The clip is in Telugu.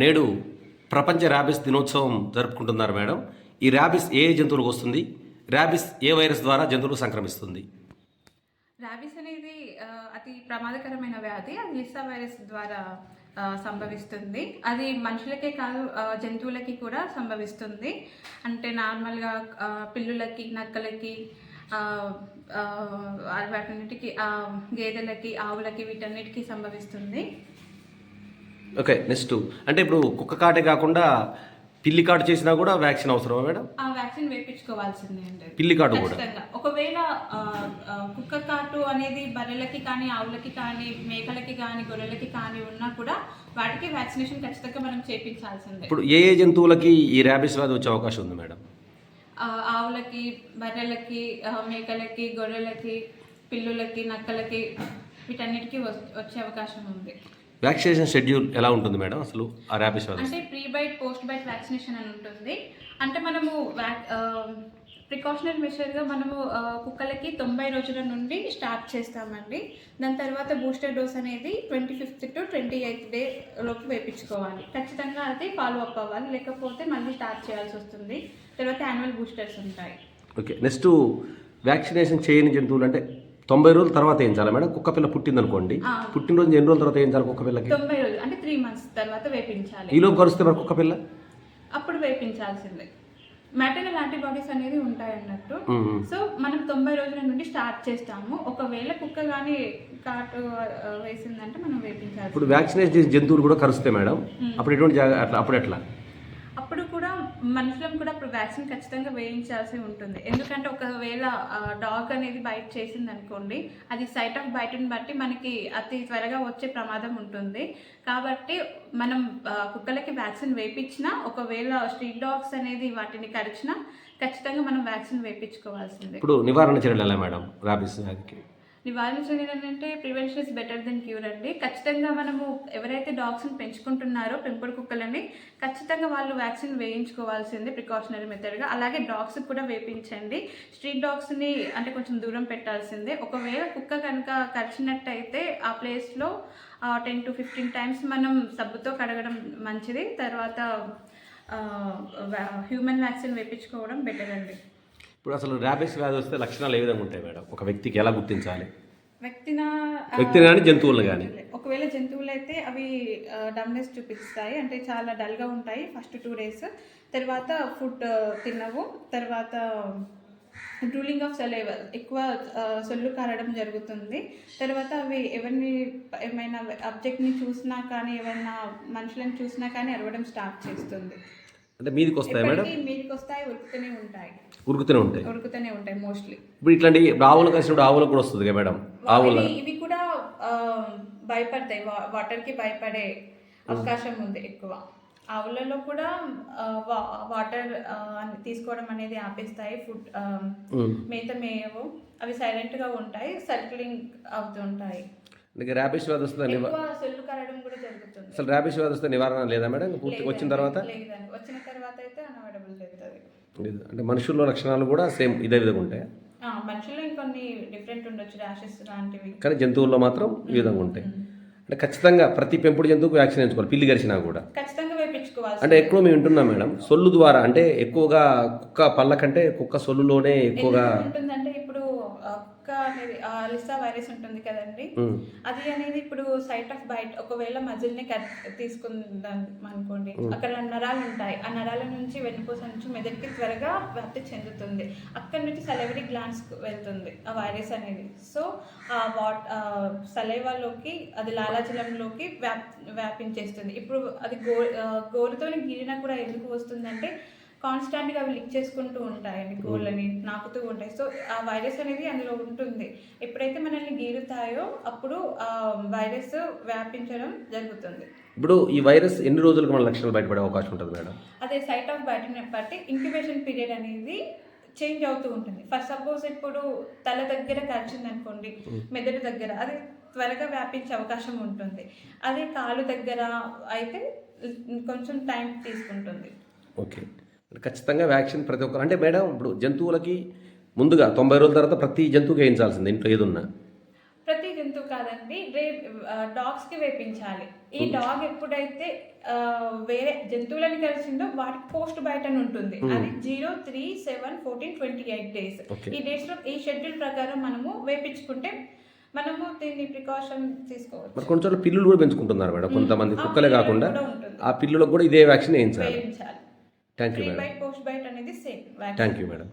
నేడు ప్రపంచ ర్యాబిస్ దినోత్సవం జరుపుకుంటున్నారు మేడం. ఈ ర్యాబిస్ ఏ జంతువులకు వస్తుంది? ర్యాబిస్ ఏ వైరస్ ద్వారా జంతువులు సంక్రమిస్తుంది? ర్యాబిస్ అనేది అతి ప్రమాదకరమైన వ్యాధి. అది లిసా వైరస్ ద్వారా సంభవిస్తుంది. అది మనుషులకే కాదు జంతువులకి కూడా సంభవిస్తుంది. అంటే నార్మల్గా పిల్లులకి నక్కలకి వాటన్నిటికీ గేదెలకి ఆవులకి వీటన్నిటికీ సంభవిస్తుంది. Okay next. అంటే ఇప్పుడు కుక్క కాటే కాకుండా పిల్లి కాటు చేసినా కూడా వ్యాక్సిన్ అవసరమా మేడం? ఆ వ్యాక్సిన్ వేయించుకోవాల్సిందే అండి పిల్లి కాటు కూడా? ఖచ్చితంగా. ఒకవేళ ఆ, ఆ, కుక్క కాటు అనేది బర్రెలకి కానీ ఆవులకి కానీ మేకలకి కానీ గొర్రెలకి కానీ ఉన్నా కూడా వాటికి వ్యాక్సినేషన్ ఖచ్చితంగా మనం చేపించాల్సిందే. ఇప్పుడు ఏ ఏ జంతువులకి ఈ ర్యాబిస్ వ్యాధి వచ్చే అవకాశం ఉంది మేడం? ఆ, ఆవులకి బర్రెలకి ఆ, మేకలకి గొర్రెలకి పిల్లులకి నక్కలకి వీటన్నిటికీ వస్- వచ్చే అవకాశం ఉంది. వ్యాక్సినేషన్ షెడ్యూల్ ఎలా ఉంటుంది మేడం అసలు ఆ ర్యాబిస్ వ్యాధి అంటే pre bite post bite vaccination అని ఉంటుంది. అంటే మనము ప్రికాషనరీ మెషర్గా మనము కుక్కలకి తొంభై రోజుల నుండి స్టార్ట్ చేస్తామండి. దాని తర్వాత బూస్టర్ డోస్ అనేది twenty fifth to twenty eighth day లోపు వేయించుకోవాలి. ఖచ్చితంగా అది ఫాలో అప్ అవ్వాలి. లేకపోతే మళ్ళీ స్టార్ట్ చేయాల్సి వస్తుంది. తర్వాత యాన్యువల్ బూస్టర్స్ ఉంటాయి. ఓకే నెక్స్ట్ వ్యాక్సినేషన్ చేయని జంతువులు అంటే తొంభై రోజుల తర్వాత వేయించాలా మేడం? కుక్క పిల్ల పుట్టిందనుకోండి. పుట్టినరోజు ఎన్ని రోజుల తర్వాత వేయించాలి కుక్క పిల్లకి? తొంభై రోజులు అంటే త్రీ మంత్స్ తర్వాత వేపించాలి. ఈలోపు కరుస్తే మరి కుక్క పిల్ల? అప్పుడు వేపించాల్సిందే. మ్యాటర్నల్ యాంటీబాడీస్ అనేది ఉంటాయి అన్నట్టు. సో మనం తొంభై రోజుల నుండి స్టార్ట్ చేస్తాము. ఒకవేళ కుక్క కానీ కాటు వేసిందంటే మనం వేపించాలి ఇప్పుడు వ్యాక్సినేషన్ చేసిన జంతువులు కూడా కరుస్తాయి మేడం. అప్పుడు ఎటువంటి అట్లా అప్పుడు ఎట్లా? అప్పుడు కూడా మనుషులం కూడా ఇప్పుడు వ్యాక్సిన్ ఖచ్చితంగా వేయించాల్సి ఉంటుంది. ఎందుకంటే ఒకవేళ డాగ్ అనేది బైట్ చేసింది అనుకోండి అది సైట్ ఆఫ్ బైట్ని బట్టి మనకి అతి త్వరగా వచ్చే ప్రమాదం ఉంటుంది. కాబట్టి మనం కుక్కలకి వ్యాక్సిన్ వేయించినా ఒకవేళ స్ట్రీట్ డాగ్స్ అనేది వాటిని కరిచినా ఖచ్చితంగా మనం వ్యాక్సిన్ వేయించుకోవాల్సిందే. ఇప్పుడు నివారణ చర్యలు ఎలా మేడం? ర్యాబిస్ వ్యాధికి. నివారించేది ఏంటంటే prevention is better then cure అండి. ఖచ్చితంగా మనము ఎవరైతే డాగ్స్ని పెంచుకుంటున్నారో పెంపుడు కుక్కలని ఖచ్చితంగా వాళ్ళు వ్యాక్సిన్ వేయించుకోవాల్సింది ప్రికాషనరీ మెథడ్గా. అలాగే డాగ్స్కి కూడా వేయించండి స్ట్రీట్ డాగ్స్ని అంటే కొంచెం దూరం పెట్టాల్సిందే. ఒకవేళ కుక్క కనుక కరిచినట్టయితే ఆ ప్లేస్లో టెన్ టు ఫిఫ్టీన్ టైమ్స్ మనం సబ్బుతో కడగడం మంచిది. తర్వాత హ్యూమన్ వ్యాక్సిన్ వేయించుకోవడం బెటర్ అండి. ఇప్పుడు అసలు ర్యాబిస్ వ్యాధి వస్తే లక్షణాలు ఏ విధంగా ఉంటాయి మేడం? ఒక వ్యక్తికి ఎలా గుర్తించాలి? వ్యక్తిన వ్యక్తిని కానీ జంతువులను కానీ ఒకవేళ జంతువులు అయితే అవి డమ్నెస్ చూపిస్తాయి. అంటే చాలా డల్గా ఉంటాయి ఫస్ట్ టూ డేస్. తర్వాత ఫుడ్ తినవు. తర్వాత డ్రూలింగ్ ఆఫ్ సెలైవర్ ఎక్కువ సొల్లు కారడం జరుగుతుంది. తర్వాత అవి ఎవరిని ఏమైనా అబ్జెక్ట్ని చూసినా కానీ ఏమైనా మనుషులను చూసినా కానీ అరవడం స్టార్ట్ చేస్తుంది. అంటే మీదికి వస్తాయి మేడం? మీదకి వస్తాయి ఉరుకుతూనే ఉంటాయి. ఉరుకుతూనే ఉంటాయి. ఉరుకుతూనే ఉంటాయి మోస్ట్లీ ఇప్పుడు ఇట్లాంటి ఆవులు కలిసినప్పుడు ఆవులకు కూడా వస్తుంది కదా మేడం? ఆవుల ఇవి కూడా భయపడతాయి. వాటర్కి భయపడే అవకాశం ఉంది ఎక్కువ. ఆవులలో కూడా వాటర్ తీసుకోవడం అనేది ఆపేస్తాయి. ఫుడ్. మేత మేయవు. అవి సైలెంట్గా ఉంటాయి సర్క్లింగ్ అవుతూ ఉంటాయి అందుకే ర్యాబిస్ వ్యాధి వస్తుంది? అసలు ర్యాబిస్ వ్యాధి వస్తే నివారణ లేదా మేడం? పూర్తిగా వచ్చిన తర్వాత? వచ్చిన అయితే లేదు. అంటే మనుషుల్లో లక్షణాలు కూడా సేమ్ ఇదే విధంగా ఉంటాయి? మనుషుల్లో ఇంకొన్ని డిఫరెంట్ ఉండొచ్చు ర్యాషెస్ లాంటివి. కానీ జంతువుల్లో మాత్రం ఈ విధంగా ఉంటాయి. అంటే ఖచ్చితంగా ప్రతి పెంపుడు జంతువుకు వ్యాక్సిన్ వేయించుకోవాలి పిల్లి గరిచినా కూడా. ఖచ్చితంగా వేపించుకోవాల్సి అంటే ఎక్కువ మేము వింటున్నాం మేడం సొల్లు ద్వారా అంటే ఎక్కువగా కుక్క పళ్ళ కంటే కుక్క సొల్లులోనే ఎక్కువగా ఉంటుందంటే కుక్క అనేది ఆ లిసా వైరస్ ఉంటుంది కదండి. అది అనేది ఇప్పుడు సైట్ ఆఫ్ బైట్ ఒకవేళ మజిల్ని తీసుకుందాం అనుకోండి అక్కడ నరాలు ఉంటాయి. ఆ నరాల నుంచి వెన్నుపూస నుంచి మెదడుకి త్వరగా వ్యాప్తి చెందుతుంది. అక్కడ నుంచి సలైవరీ గ్లాండ్స్ వెళ్తుంది ఆ వైరస్ అనేది. సో ఆ వాట్ సలైవాలోకి అది లాలాజలంలోకి వ్యాప్ వ్యాపించేస్తుంది. ఇప్పుడు అది గో ఆ, గోరుతోని గీరినా కూడా ఎందుకు వస్తుందంటే కాన్స్టాంట్గా అవి లిక్ చేసుకుంటూ ఉంటాయండి గోళ్ళని నాకుతూ ఉంటాయి. సో ఆ వైరస్ అనేది అందులో ఉంటుంది. ఎప్పుడైతే మనల్ని గీరుతాయో అప్పుడు ఆ వైరస్ వ్యాపించడం జరుగుతుంది. ఇప్పుడు ఈ వైరస్ ఎన్ని రోజులకు మన లక్షణాలు బయటపడే అవకాశం ఉంటుంది మేడం? అదే సైట్ ఆఫ్ బయటని బట్టి ఇంక్యుబేషన్ పీరియడ్ అనేది చేంజ్ అవుతూ ఉంటుంది. ఫస్ట్ సపోజ్ ఇప్పుడు తల దగ్గర కరిచింది అనుకోండి మెదడు దగ్గర అది త్వరగా వ్యాపించే అవకాశం ఉంటుంది. అదే కాలు దగ్గర అయితే కొంచెం టైం తీసుకుంటుంది. ఓకే ఖచ్చితంగా వ్యాక్సిన్ ప్రతి ఒక్కరు. అంటే మేడం ఇప్పుడు జంతువులకి ముందుగా తొంభై రోజుల తర్వాత ప్రతి జంతువుకి వేయించాల్సింది ఇంట్లో ఏదున్నా. ప్రతి జంతువు కాదండి అనేది రే డాగ్స్కి వేపించాలి. ఈ డాగ్ ఎప్పుడైతే వేరే జంతువులని కలిసిందో వాటికి పోస్ట్ బయట ఉంటుంది. అది zero three seven fourteen twenty eight days. ఈ డేస్లో ఈ షెడ్యూల్ ప్రకారం మనము వేపించుకుంటే మనము దీన్ని ప్రికాషన్ తీసుకోవచ్చు. మరి కొన్ని చోట్ల పిల్లులు కూడా పెంచుకుంటున్నారు మేడం కొంతమంది కుక్కలే కాకుండా. ఆ పిల్లులకు కూడా ఇదే వ్యాక్సిన్ వేయించాలి. Thank you madam post bite అనేది సేమ్ థ్యాంక్ యూ మేడం